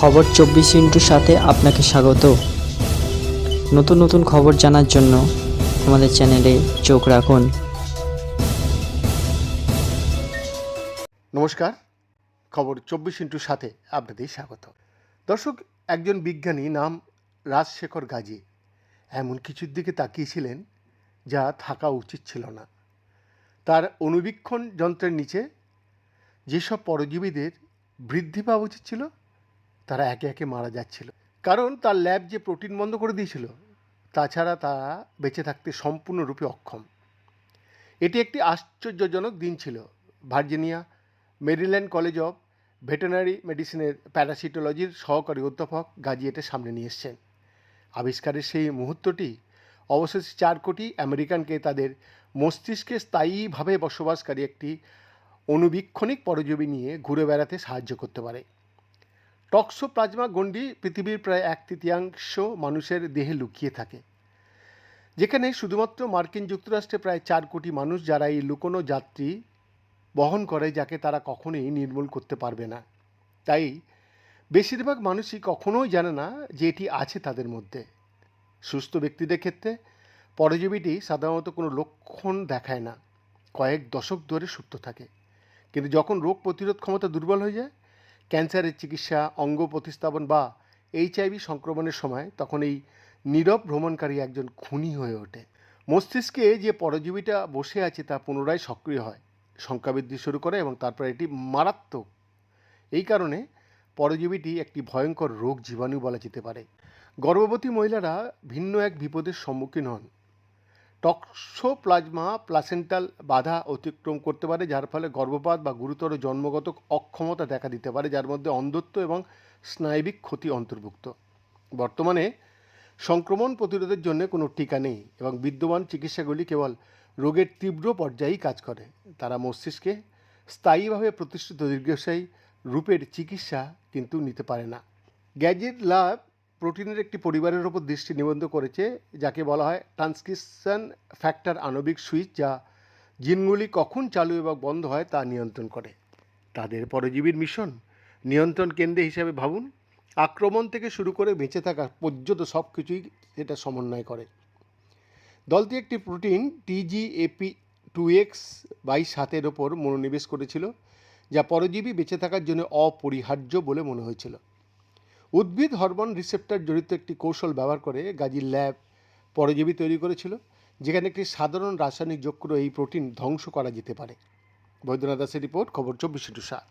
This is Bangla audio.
খবর চব্বিশ ইন্টুর সাথে আপনাকে স্বাগত। নতুন নতুন খবর জানার জন্য আমাদের চ্যানেলে চোখ রাখুন। নমস্কার, খবর চব্বিশ ইন্টুর সাথে আপনাদের স্বাগত। দর্শক, একজন বিজ্ঞানী নাম রাজশেখর গাজী এমন কিছুর দিকে তাকিয়েছিলেন যা থাকা উচিত ছিল না। তার অনুবীক্ষণ যন্ত্রের নিচে যেসব পরজীবীদের বৃদ্ধি পাওয়া উচিত ছিল তারা একে একে মারা যাচ্ছিল। কারণ তার ল্যাব যে প্রোটিন বন্ধ করে দিয়েছিল, তাছাড়া তারা বেঁচে থাকতে সম্পূর্ণরূপে অক্ষম। এটি একটি আশ্চর্যজনক দিন ছিল। Virginia, Maryland college of veterinary মেডিসিনের প্যারাসিটোলজির সহকারী অধ্যাপক গাজী এটে সামনে নিয়ে এসছেন। আবিষ্কারের সেই মুহূর্তটি অবশেষে চার কোটি আমেরিকানকে তাদের মস্তিষ্কে স্থায়ীভাবে বসবাসকারী একটি অনুবীক্ষণিক পরজীবী নিয়ে ঘুরে বেড়াতে সাহায্য করতে পারে। টক্সোপ্লাজমা গণ্ডি পৃথিবীর প্রায় এক তৃতীয়াংশ মানুষের দেহে লুকিয়ে থাকে। যেখানে শুধুমাত্র মার্কিন যুক্তরাষ্ট্রে প্রায় চার কোটি মানুষ যারা এই লুকোনো যাত্রী বহন করে যাকে তারা কখনোই নির্মূল করতে পারবে না। তাই বেশিরভাগ মানুষই কখনোই জানে না যে এটি আছে তাদের মধ্যে। সুস্থ ব্যক্তিদের ক্ষেত্রে পরজীবীটি সাধারণত কোনো লক্ষণ দেখায় না। কয়েক দশক ধরে সুস্থ থাকে। কিন্তু যখন রোগ প্রতিরোধ ক্ষমতা দুর্বল হয়ে যায় ক্যান্সারের চিকিৎসা, অঙ্গ প্রতিস্থাপন বা এইচআইভি সংক্রমণের সময় তখন এই নীরব ভ্রমণকারী একজন খুনি হয়ে ওঠে। মস্তিষ্কে যে পরজীবীটা বসে আছে তা পুনরায় সক্রিয় হয় সংখ্যা বৃদ্ধি শুরু করে এবং তারপর এটি মারাত্মক। এই কারণে পরজীবীটি একটি ভয়ঙ্কর রোগ জীবাণু বলা যেতে পারে। গর্ভবতী মহিলারা ভিন্ন এক বিপদের সম্মুখীন হন। টক্সোপ্লাজমা প্লাসেন্টাল বাধা অতিক্রম করতে পারে, যার ফলে গর্ভপাত বা গুরুতর জন্মগত অক্ষমতা দেখা দিতে পারে, যার মধ্যে অন্ধত্ব এবং স্নায়বিক ক্ষতি অন্তর্ভুক্ত। বর্তমানে সংক্রমণ প্রতিরোধের জন্য কোনো টিকা নেই এবং বিদ্যমান চিকিৎসাগুলি কেবল রোগের তীব্র পর্যায়েই কাজ করে। তারা মস্তিষ্কে স্থায়ীভাবে প্রতিষ্ঠিত দীর্ঘস্থায়ী রূপের চিকিৎসা কিন্তু নিতে পারে না। গ্যাজেট ল্যাব প্রোটিনের একটি পরিবারের ওপর দৃষ্টি নিবন্ধ করেছে, যাকে বলা হয় ট্রান্সক্রিপশন ফ্যাক্টর আণবিক সুইচ, যা জিনগুলি কখন চালু এবং বন্ধ হয় তা নিয়ন্ত্রণ করে। তাদের পরজীবীর মিশন নিয়ন্ত্রণ কেন্দ্রে হিসাবে ভাবুন, আক্রমণ থেকে শুরু করে বেঁচে থাকা পর্যন্ত সব কিছুই এটা সমন্বয় করে। দলটি একটি প্রোটিন টিজিএপি টু এক্স বাইশ সাতের ওপর মনোনিবেশ করেছিল, যা পরজীবী বেঁচে থাকার জন্য অপরিহার্য বলে মনে হয়েছিল। উদ্ভিদ হরমোন রিসেপ্টার জড়িত একটি কৌশল ব্যবহার করে গাজীর ল্যাব পরজীবী তৈরি করেছিল, যেখানে একটি সাধারণ রাসায়নিক যোগ এই প্রোটিন ধ্বংস করা যেতে পারে। বৈদ্যনাথ দাসের রিপোর্ট, খবর চব্বিশে টু সাত